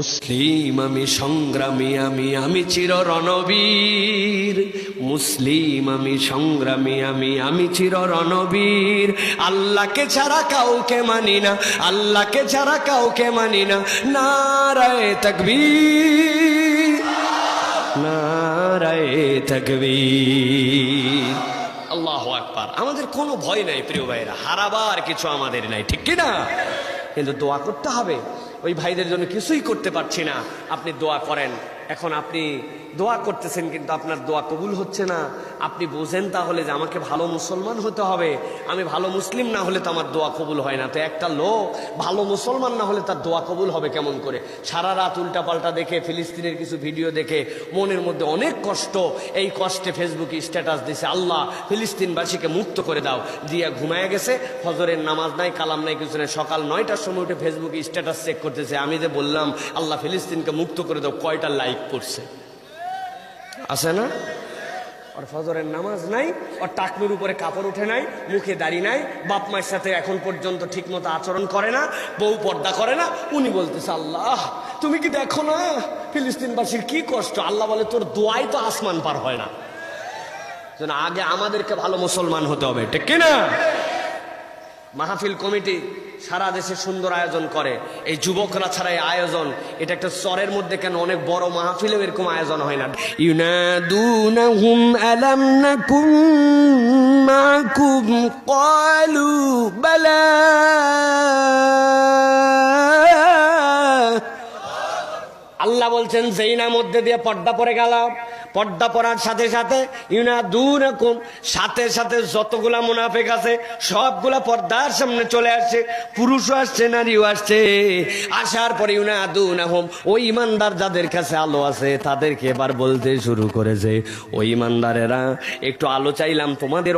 মুসলিম, আমি সংগ্রামী, আমি আমি চির রণবীর মুসলিম, আমি সংগ্রামী, আমি আমি চির রণবীর আল্লাহকে ছাড়া কাউকে মানি না, আল্লাহকে ছাড়া কাউকে মানি না। নারায় তকবীর নারায় তকবীর। আল্লাহ আকবার। আমাদের কোনো ভয় নাই, প্রিয় ভাইরা হারাবার কিছু আমাদের নাই, ঠিক কি না কিন্তু দোয়া করতে হবে। ওই ভাইদের জন্য কিছুই করতে পারছি না। আপনি দোয়া করেন। এখন আপনি দোয়া করতেছেন কিন্তু আপনার দোয়া কবুল হচ্ছে না। আপনি বোঝেন তাহলে যে আমাকে ভালো মুসলমান হতে হবে। আমি ভালো মুসলিম না হলে তো আমার দোয়া কবুল হয় না। তো একটা লোক ভালো মুসলমান না হলে তার দোয়া কবুল হবে কেমন করে? সারা রাত উল্টা পাল্টা দেখে, ফিলিস্তিনের কিছু ভিডিও দেখে মনের মধ্যে অনেক কষ্ট। এই কষ্টে ফেসবুকে স্ট্যাটাস দিছে, আল্লাহ, ফিলিস্তিনবাসীকে মুক্ত করে দাও। দিয়া ঘুমায় গেছে। ফজরের নামাজ নাই, কালাম নাই, কিছু নাই। সকাল নয়টার সময় উঠে ফেসবুকে স্ট্যাটাস চেক করতেছে। আমি যে বললাম, আল্লাহ, ফিলিস্তিনকে মুক্ত করে দাও। কয়টা লাইক? করছে। আছে না? ওর ফজরের নামাজ নাই ওর টাকনুর উপরে কাপড় উঠে নাই, মুখে দাড়ি নাই, বাপ মায়ের সাথে এখন পর্যন্ত ঠিকমতো আচরণ করে না, বউ পর্দা করে না, উনি বলতেছে, আল্লাহ, তুমি কি দেখো না ফিলিস্তিনবাসীর কি কষ্ট? আল্লাহ বলে, তোর দোয়াই তো আসমান পার হয় না। আগে আমাদেরকে ভালো মুসলমান হতে হবে, ঠিক কিনা? মাহফিল কমিটি সারা দেশে সুন্দর আয়োজন করে। এই যুবকরা ছাড়া এই আয়োজন এটা একটা চরের মধ্যে কেন অনেক বড় মাহফিলেও এরকম আয়োজন হয় না। ইউনাদুনাহুম আলাম নাকুম মাকুম ক্বালু বালা। আল্লাহ বলছেন যেই না মধ্যে দিয়ে পর্দা পড়ে গেলাম পর্দা পড়ার সাথে সাথে ইউনা দু রকম সাথে সাথে যতগুলা মুনাফেক আছে, সবগুলা পর্দার সামনে চলে আসছে, পুরুষও আসছে, নারীও আসছে। আসার পরে ইউনা দু হোম ওই ইমানদার যাদের কাছে আলো আছে, তাদেরকে এবার বলতে শুরু করেছে। ওই ইমানদারেরা, একটু আলো চাইলাম, তোমাদের